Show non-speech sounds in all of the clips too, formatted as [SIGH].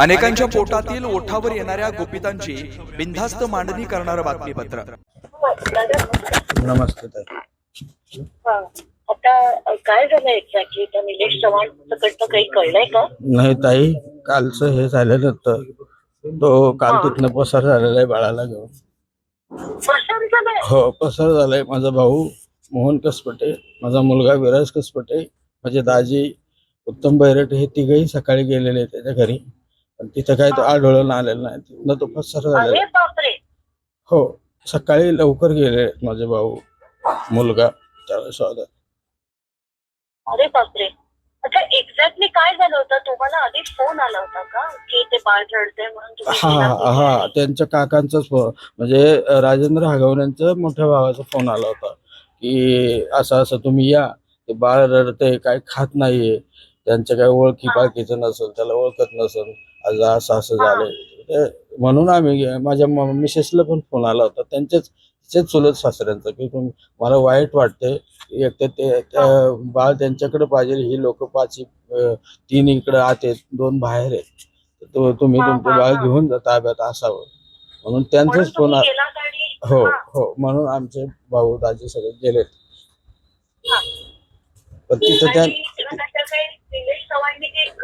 अनेकांच्या पोटातील ओठावर येणाऱ्या गुपितांची बिनधास्त मांडणी करणारं बातमीपत्र. नमस्ते ताई. आता काय झालं एक्झॅक्टली त्या निलेश चव्हाण कडनं काही कळलंय का? नाही ताई कालचं हे झालेलं होतं. तो काल. तिथनं पसार झालेला आहे बाळाला घेऊन. झालंय? हो पसार झालाय माझा भाऊ मोहन कसपटे माझा मुलगा विराज कसपटे माझे दाजी उत्तम बैरट हे तिघही सकाळी गेलेले त्याच्या घरी. पण तिथं काय तो आढळून आलेलं नाही. तिथनं तो पसार झालेला अरे आहे. बापरे. हो सकाळी लवकर गेले माझे भाऊ मुलगा त्याला शोधा अरे बापरे. अच्छा एक्झॅक्टली काय झालं होतं? तुम्हाला आधी फोन आला होता का? की ते बाळ रडते म्हणून तुम्ही हा गेला हा? त्यांच्या काकांचाच फोन म्हणजे अ, राजेंद्र हागवण्यांचा मोठ्या भावाचा फोन आला होता. की असं असं तुम्ही या. ते बाळ रडते काय खात नाहीये. त्यांच्या काय ओळखी. पाळखीचं नसेल त्याला ओळखत नसेल. आज असं असं ते म्हणून आम्ही माझ्या मिसेसला पण फोन आला होता. त्यांच्याच चुलत सासऱ्यांचा की मला वाईट वाटते. एक तर ते बाळ त्यांच्याकडे पाहिजे ही लोक पाच तीन इकडे आत आहेत दोन बाहेर आहेत. तुम्ही तुमचं बाळ. घेऊन जा ताब्यात असावं. म्हणून त्यांचाच फोन हो हा, म्हणून आमचे भाऊ दाजी सगळे गेलेत. पण तिथं त्या आणि तेव्हा त्याच्या काही निलेश चव्हाणनी काही ग- गन पिन लावली असं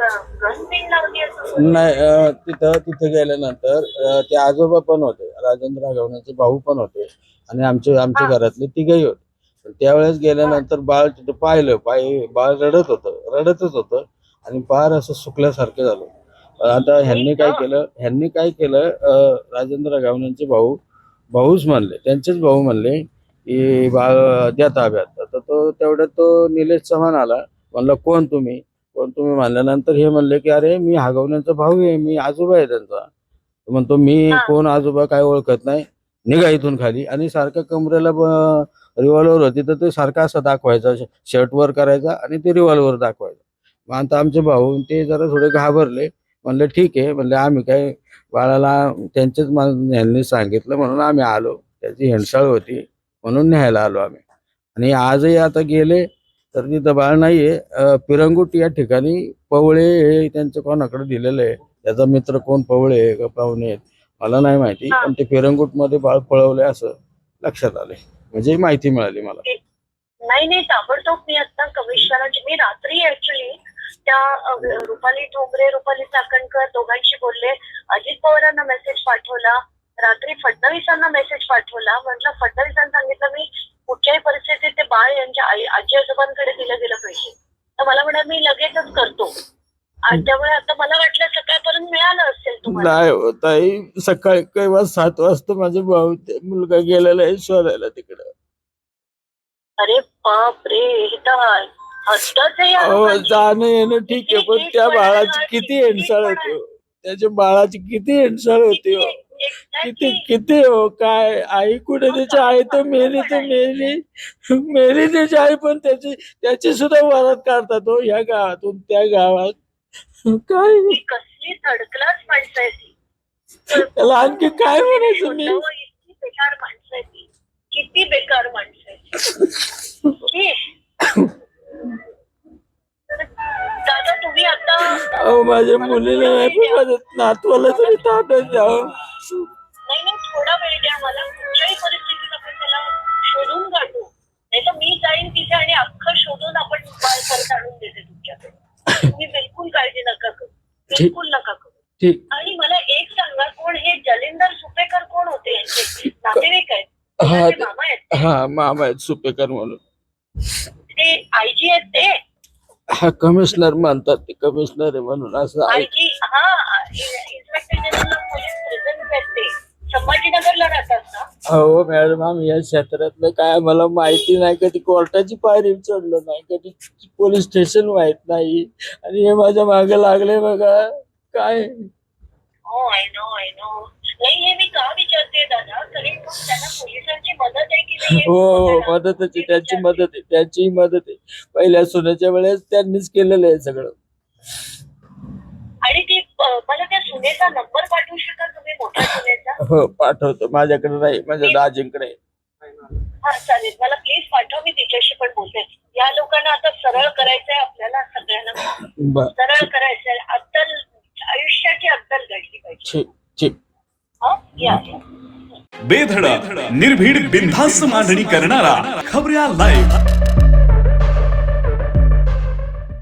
नाही तिथं तिथे गेल्यानंतर ते आजोबा पण होते राजेंद्र राघवण्याचे भाऊ पण होते आणि आमचे आमच्या. घरातले तिघही होते. त्यावेळेस गेल्यानंतर बाळ तिथं पाहिलं पाय बाळ रडत होतं रडतच होतं आणि फार असं सुकल्यासारखं झालं. पण आता ह्यांनी काय केलं ह्यांनी काय केलं राजेंद्र राघवण्याचे भाऊ भाऊच म्हणले त्यांचेच भाऊ म्हणले की बाळ द्या ताब्यात तर तो तेवढ्यात तो निलेश चव्हाण आला म्हणलं कोण तुम्ही? पण तुम्ही म्हणल्यानंतर हे म्हणले की अरे मी हागवण्याचा भाऊ आहे मी आजोबा आहे त्यांचा. म्हणतो मी. कोण आजोबा काय ओळखत नाही निघा इथून खाली. आणि सारखं कमरेला रिव्हॉल्वर होती तर ते सारखा असा दाखवायचा शर्ट वर करायचा आणि ते रिव्हॉल्वर दाखवायचा. मग आता आमचे भाऊ ते जरा थोडे घाबरले. म्हणले ठीक आहे. म्हणले आम्ही काय बाळाला त्यांचेच मान- यांनी सांगितलं म्हणून आम्ही आलो. त्याची हेंडसाळ होती म्हणून न्यायला आलो आम्ही. आणि आजही आता गेले. तर तिथं बाळ नाहीये. पिरंगुट या ठिकाणी पवळे हे त्यांचं कोणाकडे दिलेलं आहे? त्याचा मित्र कोण पवळे आहे का पाहुणे आहेत? मला नाही माहिती. पण ते पिरंगुटमध्ये बाळ पळवले असं लक्षात आले म्हणजे माहिती मिळाली मला. नाही नाही. ताबडतोब मी आता कमिशनरची मी रात्री ऍक्च्युली त्या रुपाली ठोंबरे रुपाली चाकणकर दोघांशी बोलले. अजित पवारांना मेसेज पाठवला. रात्री फडणवीसांना मेसेज पाठवला. म्हटलं फडणवीसांनी सांगितलं मी कुठच्याही परिस्थितीत ते बाळ यांच्या आई आजी आजोबांकडे दिलं गेलं पाहिजे. तर मला म्हणाल मी लगेचच करतो. आणि त्यामुळे आता मला वाटलं सकाळपर्यंत मिळालं असेल तुम्हाला. नाही हो ताई सकाळी केव्हा सात वाजता माझा भाऊ ते मुलगा गेलेला आहे शोधायला तिकडं. अरे बाप रे हे तर हसतच आहे या अहो लोकांची. जाणं येणं ठीक आहे पण त्या बाळाची किती हेंडसाळ होती हो. त्याच्या बाळाची किती हेंडसाळ होती हो. किती किती हो काय? आई कुठे त्याची आई तर मेली तर मेली. [LAUGHS] मेली त्याची आई पण त्याची त्याची सुद्धा वरात काढतात हो या गावातून त्या गावात. [LAUGHS] काय? कसली थर्ड क्लास माणसं आहे ती. त्याला आणखी काय म्हणायचं मी? इतकी बेकार माणसं आहे ती. किती बेकार माणसं आहे ती. दादा तुम्ही आता अहो माझ्या मुलीला नाही पण माझ्या नातवाला तरी ताब्यात द्यावं. परत आणून देते तुमच्याकडे. [COUGHS] तुम्ही बिलकुल काळजी नका करू. बिलकुल नका करू. आणि मला एक सांगा कोण हे जलिंदर सुपेकर कोण होते नातेवाईक आहेत. हा मामा आहेत. हा मामा आहेत सुपेकर म्हणून. ते आयजी आहेत ते? हा कमिशनर म्हणतात ते कमिशनर आहे म्हणून असं आयजी हा inspector general of police present आहेत ते. संभाजीनगरला राहतात ना हो मॅडम आम्ही या क्षेत्रातलं काय मला माहिती नाही. कधी कोर्टाची पायरी चढलो नाही कधी पोलीस स्टेशन माहीत नाही. आणि हे माझ्या मागे लागले बघा. काय? हो आय नो आय नो नाही हे मी का विचारते दादा? तरी पण त्यांना पोलिसांची मदत आहे की नाही हे हो हो बघायला. आहे. त्याची विचारते. मदत आहे त्याची मदत आहे. पहिल्या सुनेच्या वेळेस त्यांनीच केलेलं आहे सगळं. मला त्या सुनेचा नंबर पाठवू शकाल तुम्ही? मोठ्या सुनेचा? हो पाठवतो. माझ्याकडे नाही माझ्या दाजींकडे. हा चालेल. मला प्लीज पाठव मी तिच्याशी पण बोलते. या लोकांना आता सरळ करायचंय आपल्याला सगळ्यांना. बर. सरळ करायचंय. अत्तल आयुष्याची अत्तल चिप हा? या. या. बेधडक निर्भीड बिनधास्त मांडणी करणारा खबऱ्या लाईव्ह